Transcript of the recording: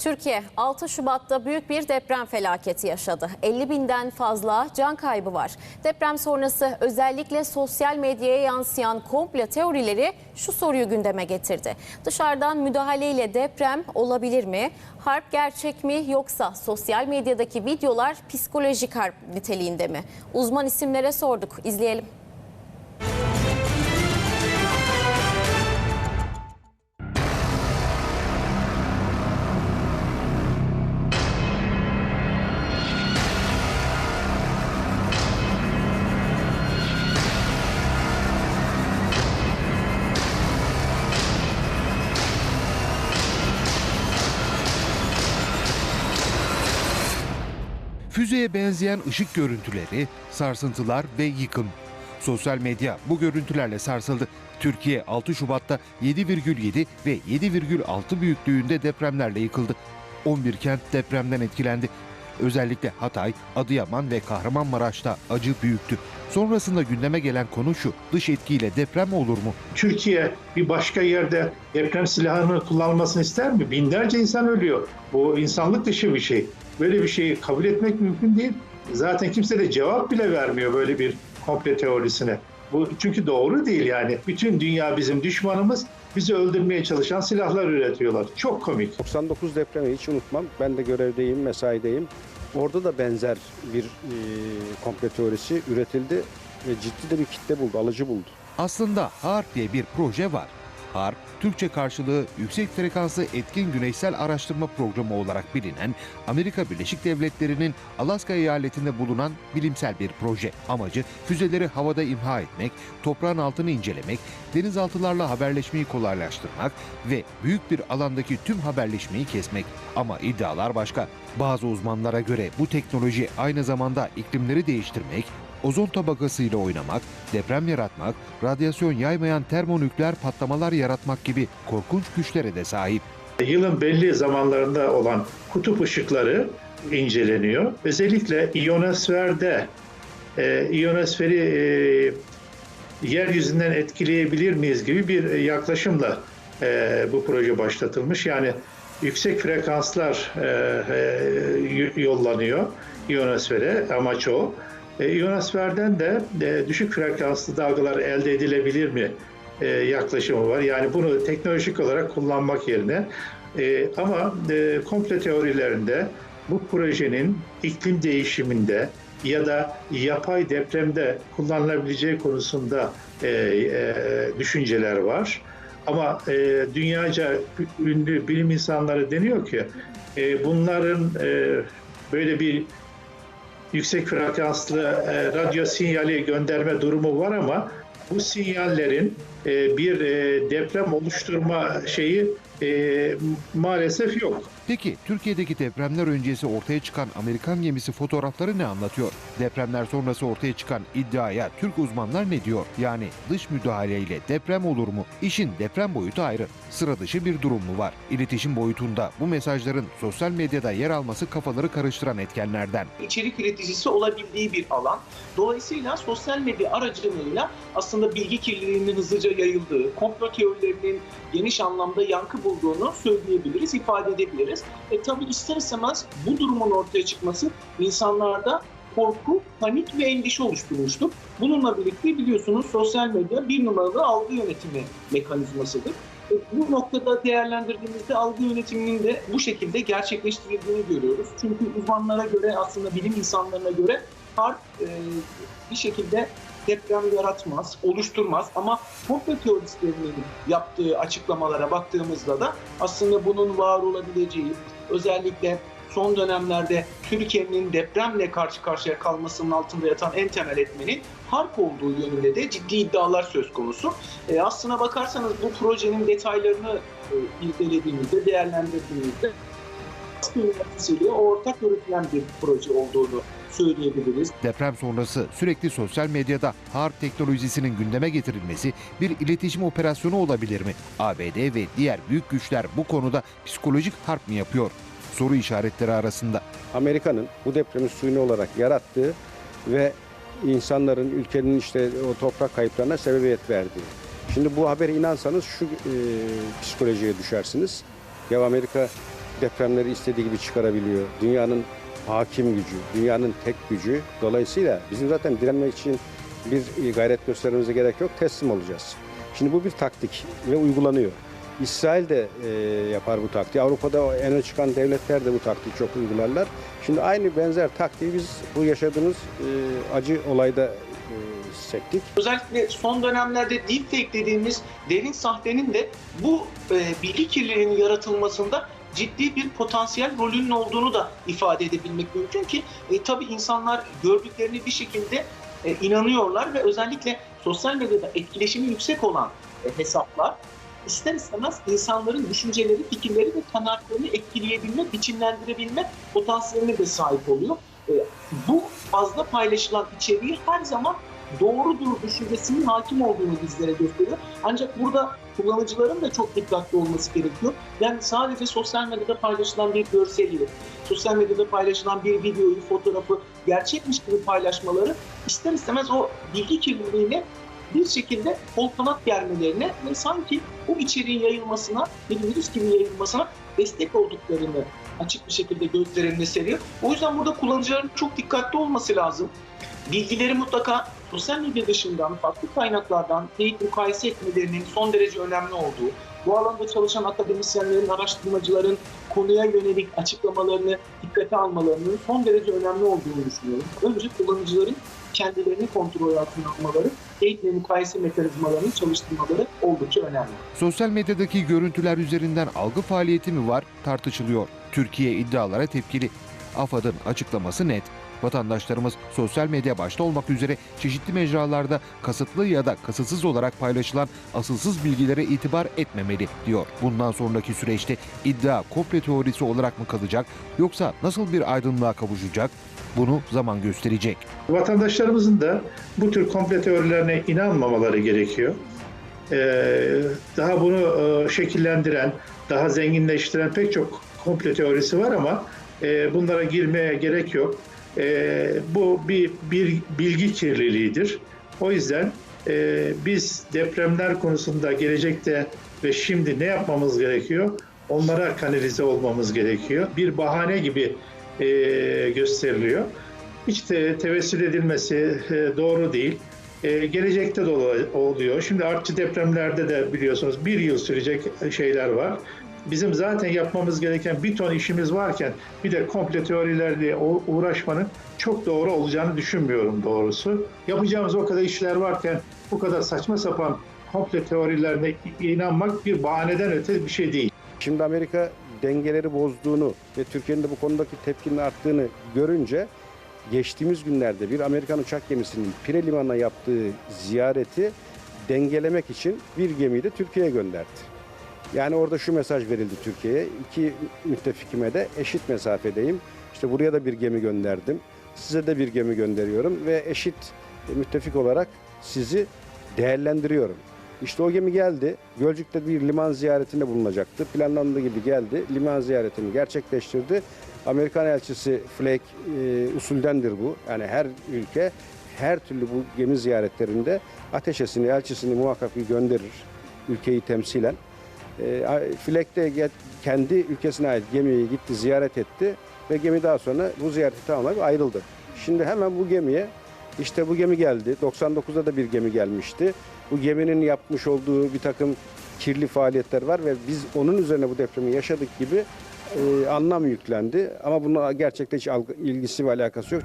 Türkiye 6 Şubat'ta büyük bir deprem felaketi yaşadı. 50 binden fazla can kaybı var. Deprem sonrası özellikle sosyal medyaya yansıyan komple teorileri şu soruyu gündeme getirdi. Dışarıdan müdahaleyle deprem olabilir mi? Harp gerçek mi yoksa sosyal medyadaki videolar psikolojik harp niteliğinde mi? Uzman isimlere sorduk. İzleyelim. Füzeye benzeyen ışık görüntüleri, sarsıntılar ve yıkım. Sosyal medya bu görüntülerle sarsıldı. Türkiye 6 Şubat'ta 7,7 ve 7,6 büyüklüğünde depremlerle yıkıldı. 11 kent depremden etkilendi. Özellikle Hatay, Adıyaman ve Kahramanmaraş'ta acı büyüktü. Sonrasında gündeme gelen konu şu, dış etkiyle deprem olur mu? Türkiye bir başka yerde deprem silahını kullanmasını ister mi? Binlerce insan ölüyor. Bu insanlık dışı bir şey. Böyle bir şeyi kabul etmek mümkün değil. Zaten kimse de cevap bile vermiyor böyle bir komple teorisine. Bu çünkü doğru değil yani. Bütün dünya bizim düşmanımız. Bizi öldürmeye çalışan silahlar üretiyorlar. Çok komik. 99 depremi hiç unutmam. Ben de görevdeyim, mesaideyim. Orada da benzer bir e, komple teorisi üretildi ve ciddi de bir kitle buldu, alıcı buldu. Aslında HARP diye bir proje var. HARP, Türkçe karşılığı Yüksek Frekanslı Etkin Güneşsel Araştırma Programı olarak bilinen Amerika Birleşik Devletleri'nin Alaska eyaletinde bulunan bilimsel bir proje. Amacı füzeleri havada imha etmek, toprağın altını incelemek, denizaltılarla haberleşmeyi kolaylaştırmak ve büyük bir alandaki tüm haberleşmeyi kesmek. Ama iddialar başka. Bazı uzmanlara göre bu teknoloji aynı zamanda iklimleri değiştirmek, ozon tabakasıyla oynamak, deprem yaratmak, radyasyon yaymayan termonükleer patlamalar yaratmak gibi korkunç güçlere de sahip. Yılın belli zamanlarında olan kutup ışıkları inceleniyor. Özellikle ionosferde e, ionosferi e, yeryüzünden etkileyebilir miyiz gibi bir yaklaşımla e, bu proje başlatılmış. Yani yüksek frekanslar e, e, yollanıyor ionosfere amaç o. E, ionosferden de e, düşük frekanslı dalgalar elde edilebilir mi e, yaklaşımı var. Yani bunu teknolojik olarak kullanmak yerine e, ama e, komple teorilerinde bu projenin iklim değişiminde ya da yapay depremde kullanılabileceği konusunda e, e, düşünceler var. Ama e, dünyaca ünlü bilim insanları deniyor ki e, bunların e, böyle bir yüksek frekanslı e, radyo sinyali gönderme durumu var ama bu sinyallerin e, bir e, deprem oluşturma şeyi e, maalesef yok. Peki Türkiye'deki depremler öncesi ortaya çıkan Amerikan gemisi fotoğrafları ne anlatıyor? Depremler sonrası ortaya çıkan iddiaya Türk uzmanlar ne diyor? Yani dış müdahaleyle deprem olur mu? İşin deprem boyutu ayrı. Sıra dışı bir durum mu var? İletişim boyutunda bu mesajların sosyal medyada yer alması kafaları karıştıran etkenlerden. içerik üreticisi olabildiği bir alan. Dolayısıyla sosyal medya aracılığıyla aslında bilgi kirliliğinin hızlıca yayıldığı, komplo teorilerinin geniş anlamda yankı bulduğunu söyleyebiliriz, ifade edebiliriz. E tabii ister istemez bu durumun ortaya çıkması insanlarda korku, panik ve endişe oluşturmuştur. Bununla birlikte biliyorsunuz sosyal medya bir numaralı algı yönetimi mekanizmasıdır. E, Bu noktada değerlendirdiğimizde algı yönetiminin de bu şekilde gerçekleştirildiğini görüyoruz. Çünkü uzmanlara göre aslında bilim insanlarına göre harp e, bir şekilde deprem yaratmaz, oluşturmaz ama komplo teoristlerinin yaptığı açıklamalara baktığımızda da aslında bunun var olabileceği özellikle son dönemlerde Türkiye'nin depremle karşı karşıya kalmasının altında yatan en temel etmenin harp olduğu yönünde de ciddi iddialar söz konusu. E, aslına bakarsanız bu projenin detaylarını e, irdelediğimizde, değerlendirdiğimizde Askı yöneticisiyle ortak yürütülen bir proje olduğunu söyleyebiliriz. Deprem sonrası sürekli sosyal medyada harp teknolojisinin gündeme getirilmesi bir iletişim operasyonu olabilir mi? ABD ve diğer büyük güçler bu konuda psikolojik harp mı yapıyor? Soru işaretleri arasında. Amerika'nın bu depremi suyunu olarak yarattığı ve insanların, ülkenin işte o toprak kayıplarına sebebiyet verdiği. Şimdi bu habere inansanız şu e, psikolojiye düşersiniz. Ya Amerika depremleri istediği gibi çıkarabiliyor. Dünyanın hakim gücü, dünyanın tek gücü. Dolayısıyla bizim zaten direnmek için bir gayret göstermemize gerek yok. Teslim olacağız. Şimdi bu bir taktik ve uygulanıyor. İsrail de e, yapar bu taktiği. Avrupa'da en öne çıkan devletler de bu taktiği çok uygularlar. Şimdi aynı benzer taktiği biz bu yaşadığımız e, acı olayda e, sektik. Özellikle son dönemlerde deepfake dediğimiz derin sahtenin de bu e, bilgi kirliliğinin yaratılmasında ciddi bir potansiyel rolünün olduğunu da ifade edebilmek mümkün ki e, tabii insanlar gördüklerini bir şekilde e, inanıyorlar ve özellikle sosyal medyada etkileşimi yüksek olan e, hesaplar ister istemez insanların düşünceleri, fikirleri ve kanaatlerini etkileyebilme, biçimlendirebilme potansiyeline de sahip oluyor. E, bu fazla paylaşılan içeriği her zaman doğrudur düşüncesinin hakim olduğunu bizlere gösteriyor. Ancak burada kullanıcıların da çok dikkatli olması gerekiyor. Yani sadece sosyal medyada paylaşılan bir görseli, sosyal medyada paylaşılan bir videoyu, fotoğrafı gerçekmiş gibi paylaşmaları ister istemez o bilgi kirliliğine bir şekilde kol kanat germelerine ve sanki bu içeriğin yayılmasına, bir virüs gibi yayılmasına destek olduklarını açık bir şekilde gözlerinde seriyor. O yüzden burada kullanıcıların çok dikkatli olması lazım. Bilgileri mutlaka sosyal medya dışından, farklı kaynaklardan teyit mukayese etmelerinin son derece önemli olduğu, bu alanda çalışan akademisyenlerin, araştırmacıların konuya yönelik açıklamalarını dikkate almalarının son derece önemli olduğunu düşünüyorum. Önce kullanıcıların kendilerini kontrol altına almaları, teyit ve mukayese mekanizmalarını çalıştırmaları oldukça önemli. Sosyal medyadaki görüntüler üzerinden algı faaliyeti mi var tartışılıyor. Türkiye iddialara tepkili. AFAD'ın açıklaması net. Vatandaşlarımız sosyal medya başta olmak üzere çeşitli mecralarda kasıtlı ya da kasıtsız olarak paylaşılan asılsız bilgilere itibar etmemeli diyor. Bundan sonraki süreçte iddia komple teorisi olarak mı kalacak yoksa nasıl bir aydınlığa kavuşacak? Bunu zaman gösterecek. Vatandaşlarımızın da bu tür komple teorilerine inanmamaları gerekiyor. Ee, daha bunu e, şekillendiren, daha zenginleştiren pek çok komple teorisi var ama e, bunlara girmeye gerek yok. E, bu bir, bir bilgi kirliliğidir. O yüzden e, biz depremler konusunda gelecekte ve şimdi ne yapmamız gerekiyor? Onlara kanalize olmamız gerekiyor. Bir bahane gibi e, gösteriliyor. Hiç de tevessül edilmesi e, doğru değil. E, gelecekte de oluyor. Şimdi artçı depremlerde de biliyorsunuz bir yıl sürecek şeyler var. Bizim zaten yapmamız gereken bir ton işimiz varken bir de komple teorilerle uğraşmanın çok doğru olacağını düşünmüyorum doğrusu. Yapacağımız o kadar işler varken bu kadar saçma sapan komple teorilerine inanmak bir bahaneden öte bir şey değil. Şimdi Amerika dengeleri bozduğunu ve Türkiye'nin de bu konudaki tepkinin arttığını görünce geçtiğimiz günlerde bir Amerikan uçak gemisinin Pire Limanı'na yaptığı ziyareti dengelemek için bir gemiyi de Türkiye'ye gönderdi. Yani orada şu mesaj verildi Türkiye'ye. İki müttefikime de eşit mesafedeyim. İşte buraya da bir gemi gönderdim. Size de bir gemi gönderiyorum ve eşit müttefik olarak sizi değerlendiriyorum. İşte o gemi geldi. Gölcük'te bir liman ziyaretinde bulunacaktı. Planlandığı gibi geldi. Liman ziyaretini gerçekleştirdi. Amerikan elçisi Flake e, usuldendir bu. Yani her ülke her türlü bu gemi ziyaretlerinde ateşesini, elçisini muhakkak bir gönderir. Ülkeyi temsilen. E, Flake de kendi ülkesine ait gemiyi gitti, ziyaret etti ve gemi daha sonra bu ziyareti tamamlayıp ayrıldı. Şimdi hemen bu gemiye işte bu gemi geldi. 99'da da bir gemi gelmişti. Bu geminin yapmış olduğu bir takım kirli faaliyetler var ve biz onun üzerine bu depremi yaşadık gibi e, anlam yüklendi. Ama bunun gerçekte hiç ilgisi ve alakası yok.